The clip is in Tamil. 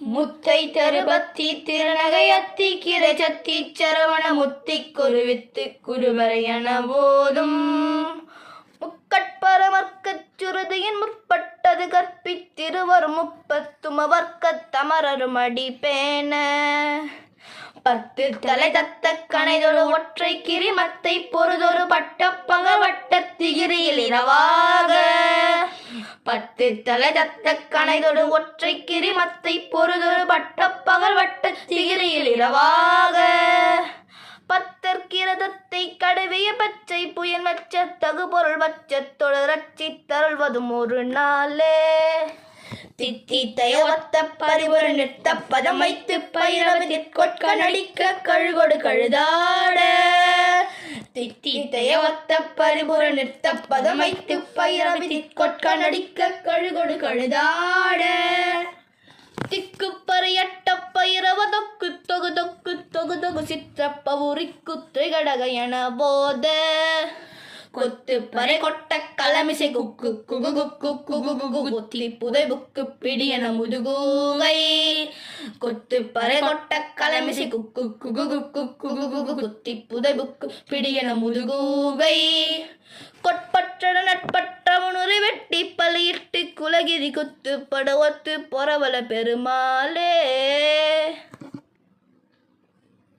முத்தை தருபத்தி திருநகை அத்தி கிரை சத்தி சரவண முத்தி குருவித்து குருவரையன போதும். முக்கட்பரமர்க்கச் சுருதியின் முற்பட்டது கற்பித்திருவர் முப்பத்தும வர்க்கத் தமரரும் அடிப்பேன பத்து தலை தத்த கனைதொரு ஒற்றை கிரிமத்தை பொறுதொரு பட்ட பகவட்ட திகிரியில் இரவாக பத்து தத்த கணைதொடு ஒற்றை கிரிமத்தை பொறுதொரு பட்ட பகல் வட்ட திகிரியில் இரவாக. பத்தற்கிரதத்தை கடவிய பச்சை புயல் மச்ச தகுபொருள் வச்சத்தொடு ரச்சி தருள்வதும் ஒரு நாளே. தித்தி தயவத்த பரிபுர நிறுத்த பதம் வைத்து பயிரவு நடிக்க கழுகொடு கழுதாட. தித்தி தயவத்த பரிபுர நிறுத்த பதம் வைத்து பயிரவு கொட்க நடிக்க கழுகொடு கழுதாட. திக்கு பறையட்ட பயிரவ தொக்கு தொகு தொக்கு தொகு தொகு சிற்றப்ப உரிக்கு திகடக என போத. கொத்து பறை கொட்ட கலமிசை குக்கு குகு குக்கு குகு குகு குத்தி புதை புக்கு பிடியன முதுகூகை. கொத்து பறை கொட்ட கலமிசை குக்கு குகு குக்கு குகு குகு குத்தி புதை புக்கு பிடியன முதுகூகை கொட்பற்ற நட்பற்ற உணரை வெட்டி பலியிட்டு குலகிரி குத்து படவத்து பொறவல பெருமாளே